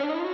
you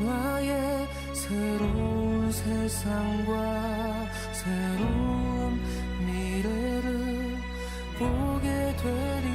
나의 새로운 세상과 새로운 미래를 보게 되리.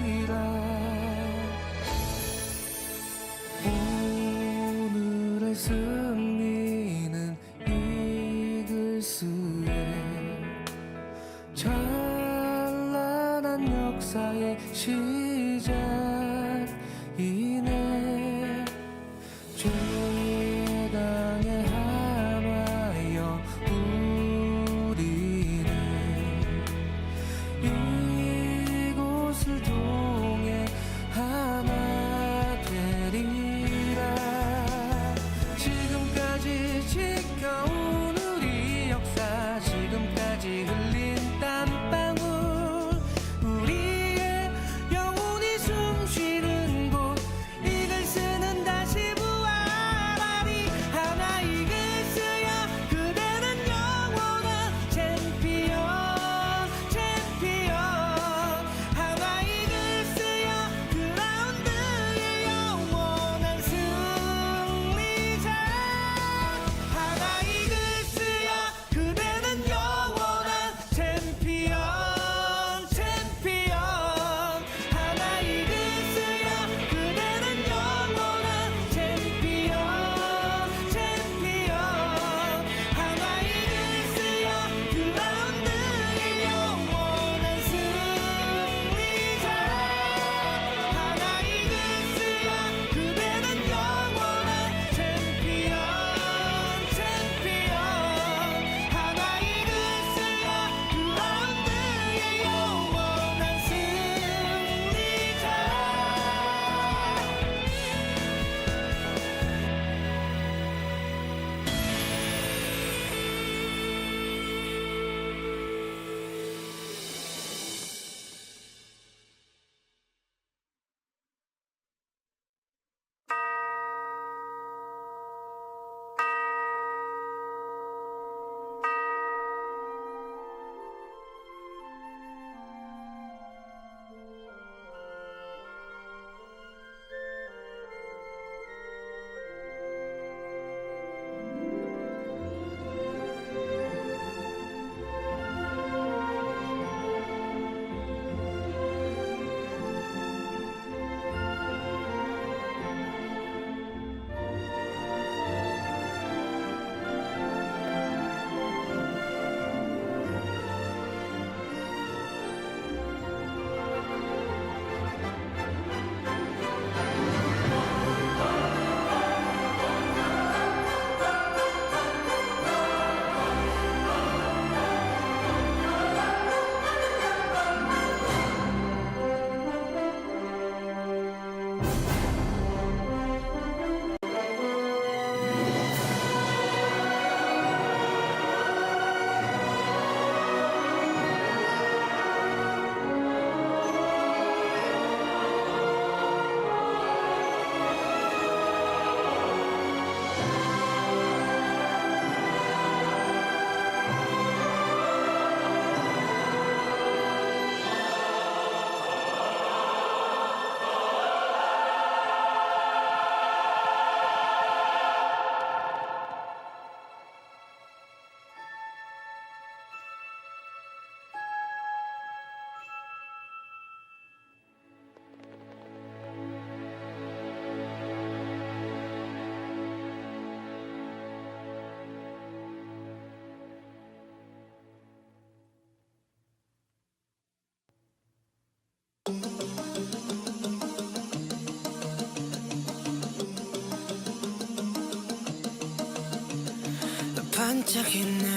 반짝이는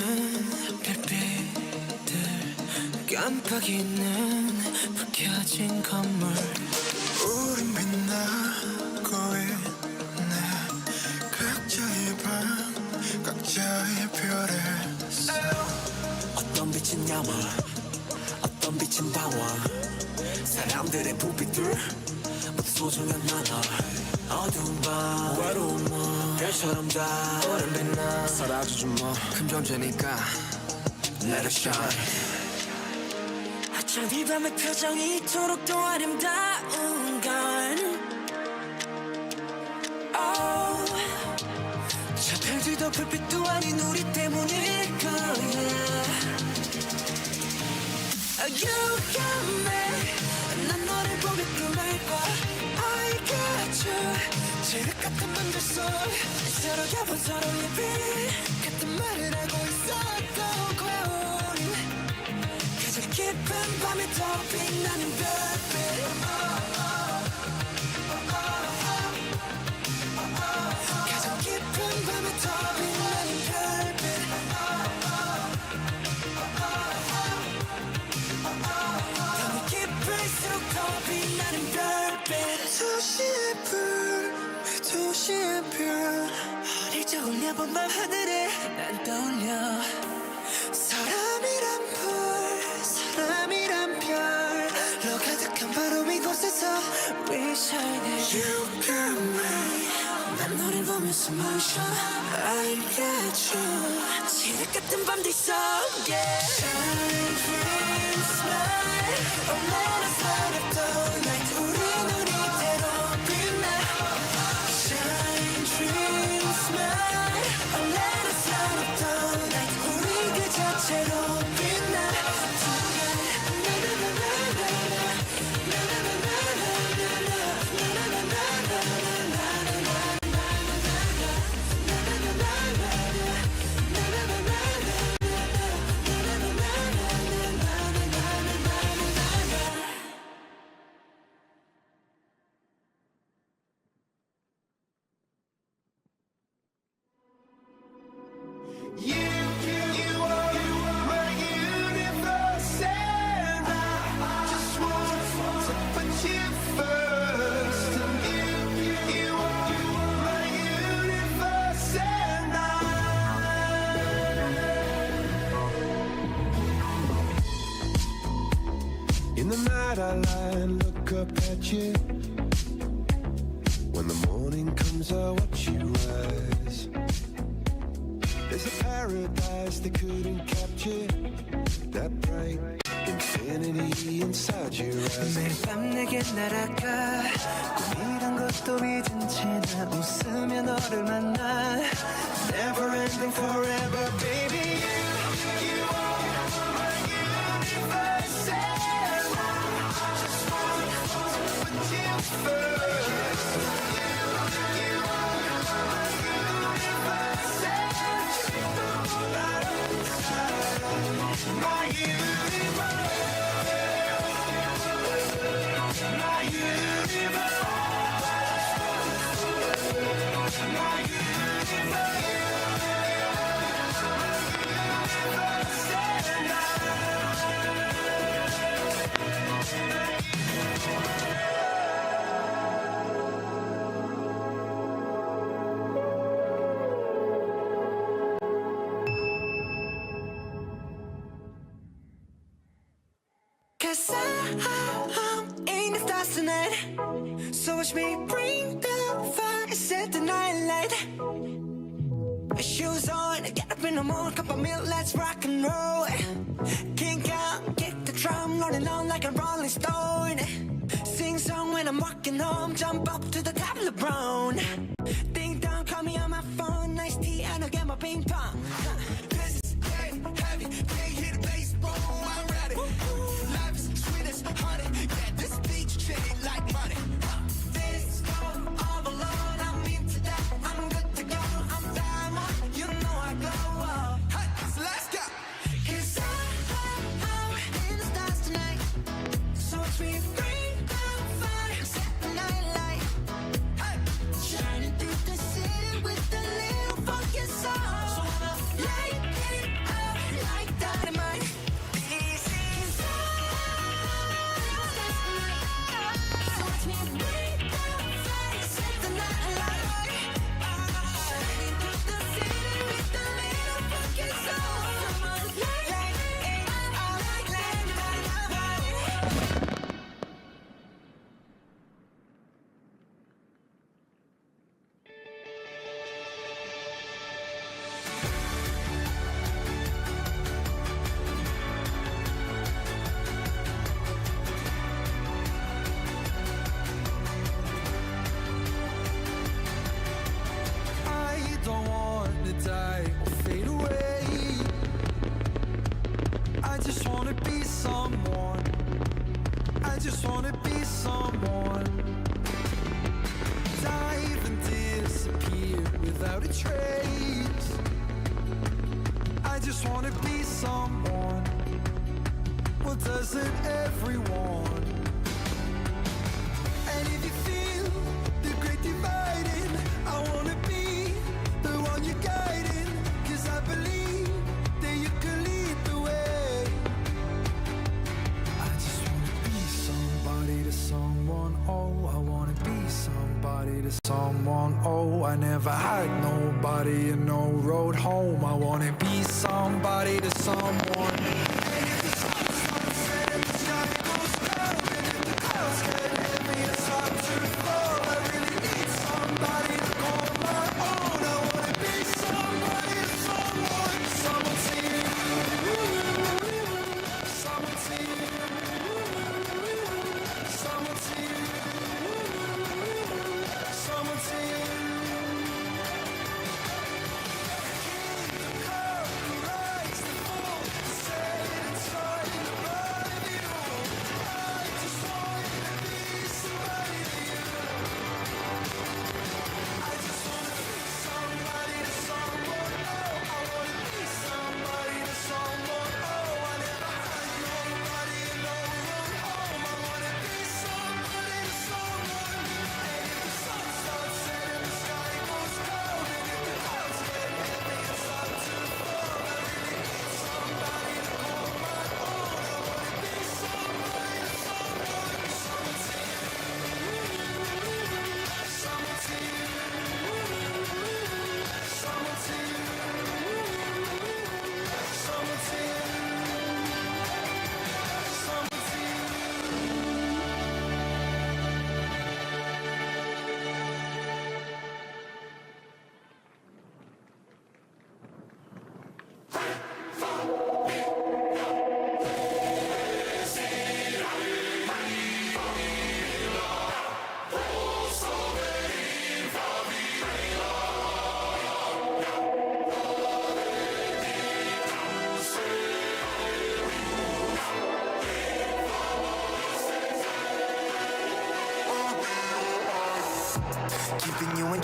별빛들 깜빡이는 불 켜진 건물. 우린 빛나고 있네. 각자의 방 각자의 별에 어떤 빛은 야망 어떤 빛은 방황 사람들의 불빛들 모두 소중한 나눠 어두운 밤 외로운 밤 별처럼 다 오랜 빛나. 사라지지 뭐큰 존재니까. Let it shine. 하찮은 이 밤의 표정이 이토록 더 아름다운 건 oh. 저 별들도 불빛도 아닌 우리 때문일 거야. You got me 난 너를 보며 꿈을 꿔. I got you 지륵 같은 밤들 속 서로 겹은 서로의 빛 같은 말을 하고 있었던 거야 우린 가장 깊은 밤에 더 적 올려본 밤 하늘에 난 떠올려 사람이란 불 사람이란 별로 가득한 바로 이곳에서 We shining You got me 난 너를 보면서 멈춰 I got you 지륵 같은 밤들 속에 Shine dream smile Oh light up and look up at you. feeling light Shoes on, get up in the morning Cup of milk, let's rock and roll. Kink out, kick the drum Rolling on like a rolling stone. Sing song when I'm walking home Jump up to the top of the brown Ding dong, call me on my phone Nice tea and I'll get my ping pong someone. I just wanna be someone. Dive and disappear without a trace. I just wanna be someone. Well, doesn't everyone? And if you feel the great dividing, somebody to someone. Oh, I never had nobody and no road home. I wanna be somebody to someone.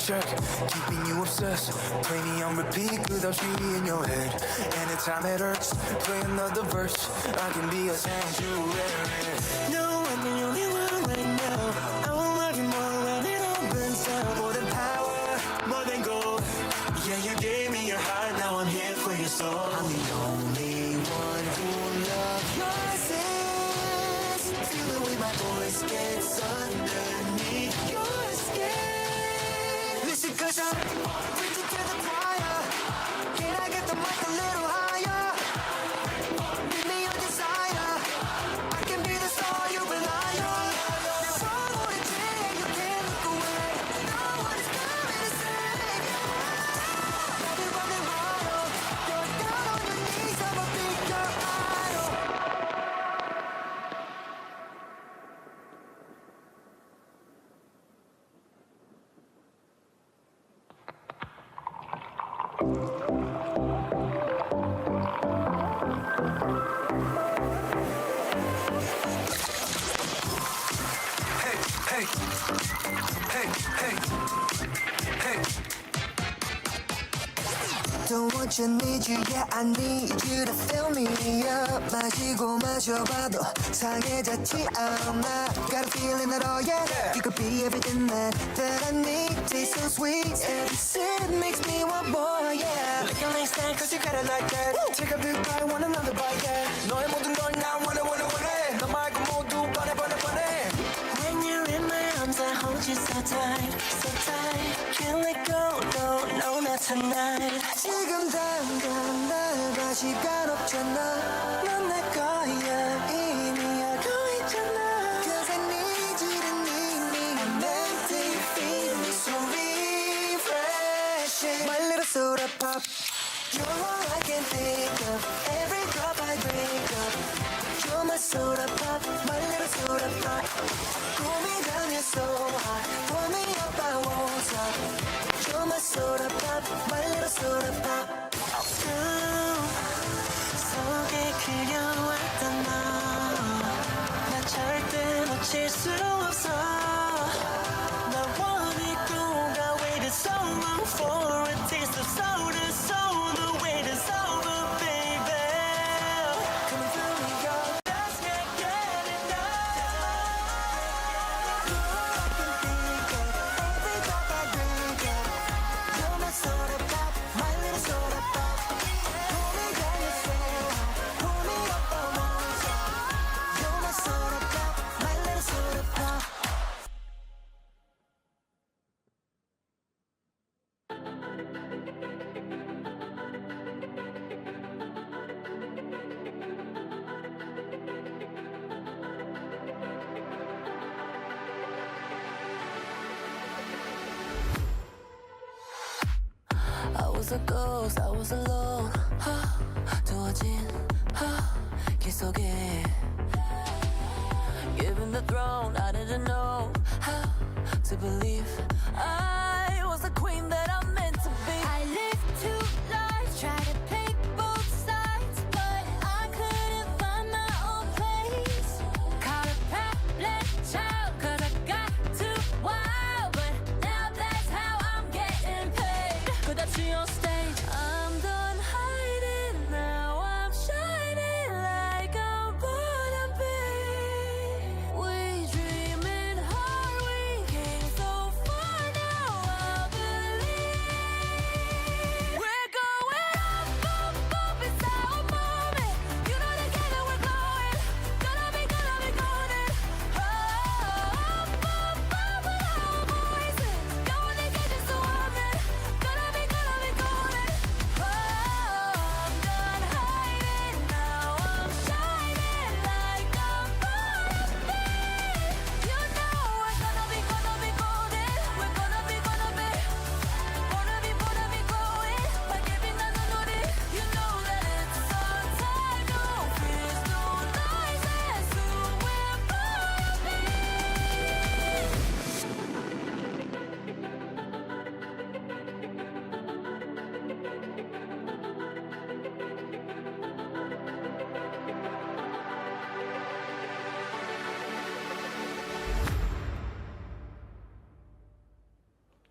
Keeping you check, keeping you obsessed. Play me on repeat, without you in your head. Anytime it hurts, play another verse. I can be a sanctuary. No, I'm the only one right now. I will love you more when it all burns down. More than power, more than gold. Yeah, you gave me your heart, now I'm here for your soul. I'm the only one who loves your sense. Feel the way my voice gets underneath One. Hey, hey, hey, hey, hey. Don't want you, need you, yeah, I need you to fill me up. 마시고 마셔봐도 상해졌지 않아. Got a feeling that, oh yeah, you could be everything that, that I need. Taste so sweet, every sip makes me want more, yeah. Like a nice snack, cause you got it like that. Take a big bite, want another bite, yeah. 너의 모든 걸나 원해, 원 지금 당장 날 봐, 시간 없잖아. Was a ghost, I was alone. 두어진 길 속에. Given the throne, I didn't know how